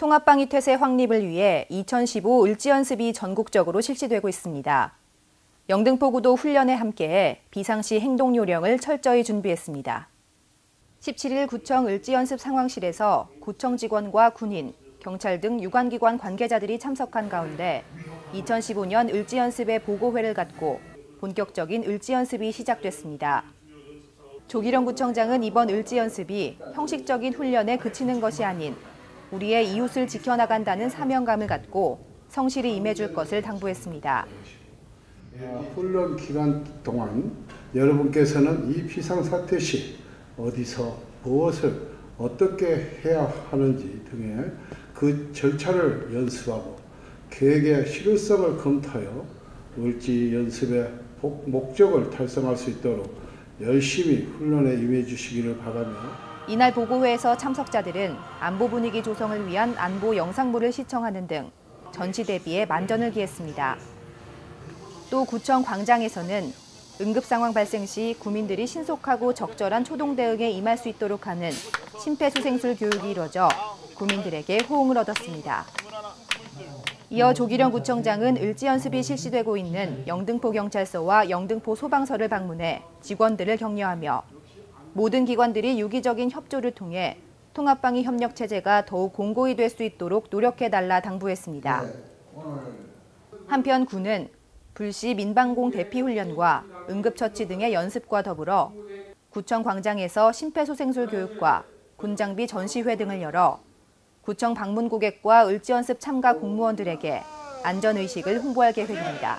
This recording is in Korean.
통합방위 태세 확립을 위해 2015 을지연습이 전국적으로 실시되고 있습니다. 영등포구도 훈련에 함께해 비상시 행동 요령을 철저히 준비했습니다. 17일 구청 을지연습 상황실에서 구청 직원과 군인, 경찰 등 유관기관 관계자들이 참석한 가운데 2015년 을지연습의 보고회를 갖고 본격적인 을지연습이 시작됐습니다. 조기령 구청장은 이번 을지연습이 형식적인 훈련에 그치는 것이 아닌 우리의 이웃을 지켜나간다는 사명감을 갖고 성실히 임해줄 것을 당부했습니다. 어, 훈련 기간 동안 여러분께서는 이 비상사태 시 어디서 무엇을 어떻게 해야 하는지 등의 그 절차를 연습하고 계획의 실효성을 검토하여 을지 연습의 목적을 달성할 수 있도록 열심히 훈련에 임해 주시기를 바라며 이날 보고회에서 참석자들은 안보 분위기 조성을 위한 안보 영상물을 시청하는 등 전시 대비에 만전을 기했습니다. 또 구청 광장에서는 응급 상황 발생 시 구민들이 신속하고 적절한 초동 대응에 임할 수 있도록 하는 심폐소생술 교육이 이뤄져 구민들에게 호응을 얻었습니다. 이어 조기령 구청장은 을지 연습이 실시되고 있는 영등포 경찰서와 영등포 소방서를 방문해 직원들을 격려하며 모든 기관들이 유기적인 협조를 통해 통합방위 협력 체제가 더욱 공고히 될 수 있도록 노력해달라 당부했습니다. 한편 군은 불시 민방공 대피 훈련과 응급처치 등의 연습과 더불어 구청 광장에서 심폐소생술 교육과 군장비 전시회 등을 열어 구청 방문 고객과 을지 연습 참가 공무원들에게 안전의식을 홍보할 계획입니다.